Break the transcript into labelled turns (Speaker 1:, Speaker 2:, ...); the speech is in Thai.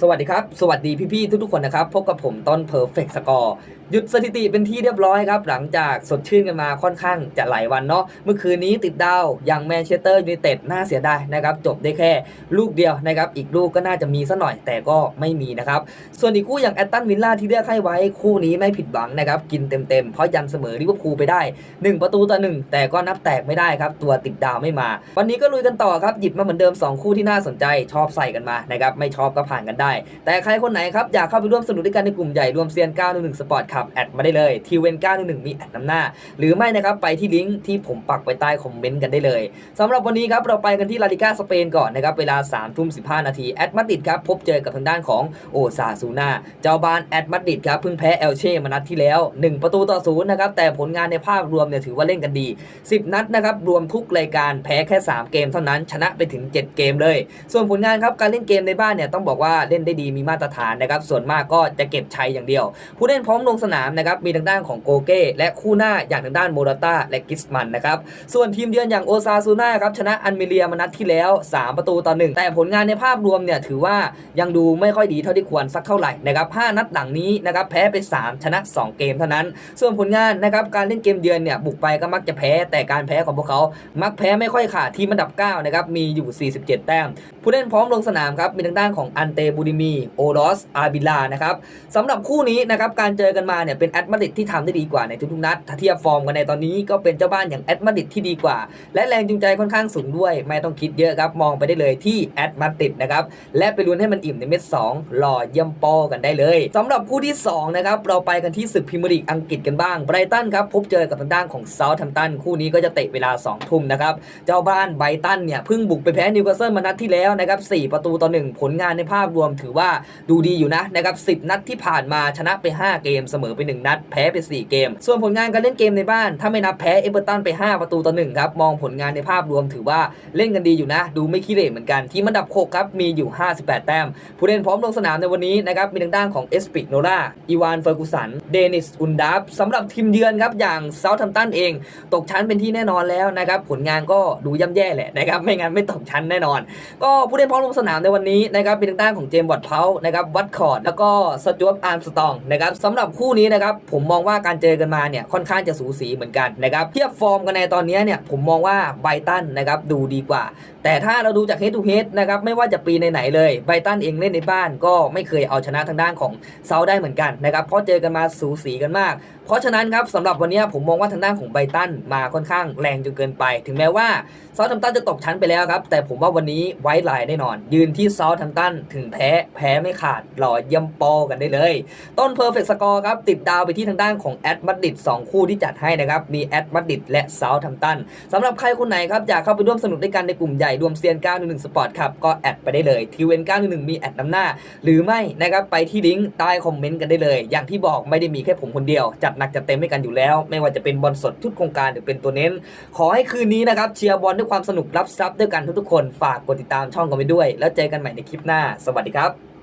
Speaker 1: สวัสดีครับ สวัสดีพี่ๆทุกๆคนนะครับ พบกับผมต้น Perfect Score หยุดสถิติเป็นที่เรียบร้อยครับ หลังจากสดชื่นกันมาค่อนข้างจะหลายวันเนาะเมื่อคืนนี้ติดดาวอย่างแมนเชสเตอร์ยูไนเต็ดน่าเสียดายนะครับ จบได้แค่ลูกเดียวนะครับ อีกลูกก็น่าจะมีสักหน่อยแต่ก็ไม่มีนะครับ ส่วนอีกคู่อย่างแอตตันวิลล่าที่เลือกให้ไว้คู่นี้ไม่ผิดหวังนะครับ กินเต็มๆ เพราะยันเสมอลิเวอร์พูลไปได้ 1 ประตูต่อหนึ่งแต่ก็นับแตกไม่ได้ครับตัวติดดาวไม่มา วันนี้ก็ลุยกันต่อครับหยิบมาเหมือนเดิม 2 คู่ที่น่าสนใจชอบใส่กันมานะครับไม่ชอบก็ผ่านกันได้แต่ใครคนไหนครับอยากเข้าไปร่วมสนุกด้วยกันในกลุ่มใหญ่รวมเซียน911 Sport ขับแอดมาได้เลยทีเวน911 มีแอดนำหน้า หรือไม่นะครับไปที่ลิงก์ที่ผมปักไว้ใต้คอมเมนต์กันได้เลยสำหรับวันนี้ครับเราไปกันที่ลาลิก้าสเปนก่อนนะครับเวลา3ทุ่ม15 นาทีแอดมาดริดครับพบเจอกับทางด้านของโอซาซูนาเจ้าบ้านแอดมาดริดครับเพิ่งแพ้เอลเช่มานัดที่แล้ว 1 ประตูต่อศูนย์นะครับแต่ผลงานในภาพรวมเนี่ยถือว่าเล่นกันดี 10 นัดนะครับรวมทุกรายการแพ้แค่ 3 เกมเท่านั้นชนะไปถึง 7 เกมเลย ส่วนผลงานครับการเล่นเกมในบ้านเนี่ยต้องบอกว่าเล่นได้ดีมีมาตรฐานนะครับส่วนมากก็จะเก็บชัยอย่างเดียว ผู้เล่นพร้อมลงสนามนะครับมีทางด้านของโกเก้และคู่หน้าอย่างทางด้านโมราตาและกิสมันนะครับส่วนทีมเยือนอย่างโอซาซูน่าครับชนะอันเมเลียมานัดที่แล้ว 3 ประตูต่อหนึ่งแต่ผลงานในภาพรวมเนี่ยถือว่ายังดูไม่ค่อยดีเท่าที่ควรสักเท่าไหร่นะครับ5นัดหลังนี้นะครับแพ้ไป 3 ชนะ 2 เกมเท่านั้น ส่วนผลงานนะครับการเล่นเกมเยือนเนี่ยบุกไปก็มักจะแพ้แต่การแพ้ของพวกเขา มักแพ้ไม่ค่อยขาดทีมอันดับ9นะครับมีอยู่ 47 แต้ม ผู้เล่นพร้อมลงสนามครับมีทางด้านของอันเตบูดิมีโอรอสอาบิลานะครับสำหรับคู่นี้นะครับการเจอกันมาเนี่ยเป็นแอตมาดริดที่ทำได้ดีกว่าในทุกๆนัดถ้าเทียบฟอร์มกันในตอนนี้ก็เป็นเจ้าบ้านอย่างแอตมาดริดที่ดีกว่า และแรงจูงใจค่อนข้างสูงด้วย ไม่ต้องคิดเยอะครับ มองไปได้เลยที่แอตมาดริดนะครับและไปลุ้นให้มันอิ่มในเม็ด2หล่อเยี่ยมปอกันได้เลยสำหรับคู่ที่สองนะครับเราไปกันที่ศึกพรีเมียร์ลีกอังกฤษกันบ้างไบรตันครับพบเจอกับทางด้านของเซาท์แฮมตันคู่นี้ก็จะเตะเวลา2ทุ่มนะครับเจ้าบ้านไบรตันเนี่ยเพิ่งบุกไปแพ้นิวคาสเซิลมานัดที่แล้วนะครับ4ประตูต่อหนึ่งผลงานในภาพรวมถือว่าดูดีอยู่นะนะครับ10นัดที่ผ่านมาชนะไป 5 เกมเสมอไป 1 นัด แพ้ไป 4 เกม ส่วนผลงานการเล่นเกมในบ้าน ถ้าไม่นับแพ้เอเวอร์ตันไป 5 ประตูต่อ1ครับ มองผลงานในภาพรวมถือว่าเล่นกันดีอยู่นะ ดูไม่ขี้เหร่เหมือนกัน ทีมอันดับ6ครับ มีอยู่ 58 แต้ม ผู้เล่นพร้อมลงสนามในวันนี้นะครับ มีทางด้านของเอสปิกโนล่าอีวานเฟอร์กูสัน เดนิส อุนดับสำหรับทีมเยือนครับ อย่างเซาท์แฮมตันเอง ตกชั้นเป็นที่แน่นอนแล้วนะครับ ผลงานก็ดูย่ำแย่แหละนะครับ ไม่งั้นไม่ตกชั้นแน่นอน ก็ผู้เล่นพร้อมลงสนามในวันนี้นะครับเป็นทางด้านของเจมส์วัตเพานะครับวัตคอร์ดแล้วก็สจวตอาร์มสตองนะครับสำหรับคู่นี้นะครับผมมองว่าการเจอกันมาเนี่ยค่อนข้างจะสูสีเหมือนกันนะครับเทียบฟอร์มกันในตอนนี้เนี่ยผมมองว่าไบตันนะครับดูดีกว่า แต่ถ้าเราดูจาก head to head นะครับไม่ว่าจะปีไหนๆเลยไบตันเองเล่นในบ้านก็ไม่เคยเอาชนะทางด้านของเซาได้เหมือนกันนะครับเพราะเจอกันมาสูสีกันมากเพราะฉะนั้นครับสำหรับวันนี้ผมมองว่าทางด้านของไบตันมาค่อนข้างแรงจนเกินไป ถึงแม้ว่าเซาท์แฮมตันจะตกชั้นไปแล้วครับ แต่ผมว่าวันนี้ไว้ลายแน่นอน ยืนที่เซาท์แฮมตันถึงแพ้แพ้ไม่ขาดหล่อเยี่ยมปอกันได้เลย ต้นเพอร์เฟกต์สกอร์ครับ ติดดาวไปที่ทางด้านของแอดมาดริด2คู่ที่จัดให้นะครับ มีแอดมาดริดและเซาท์แฮมตันสำหรับใครคนไหนครับอยากเข้าไปร่วมสนุกด้วยกันในกลุ่มใหญ่รวมเซียน911สปอร์ตครับก็แอดไปได้เลยทีเวน911มีแอดนำหน้า หรือไม่นะครับไปที่ลิงก์ใต้คอมเมนต์กันได้เลย อย่างที่บอกไม่ได้มีแค่ผมคนเดียวจัดหนักจะเต็มให้กันอยู่แล้ว ไม่ว่าจะเป็นบอลสดทุกโครงการหรือเป็นตัวเน้น ขอให้คืนนี้นะครับเชียร์บอลด้วยความสนุกรับทรัพย์ด้วยกันทุกๆคน ฝากกดติดตามช่องกันไปด้วย แล้วเจอกันใหม่ในคลิปหน้า สวัสดีครับ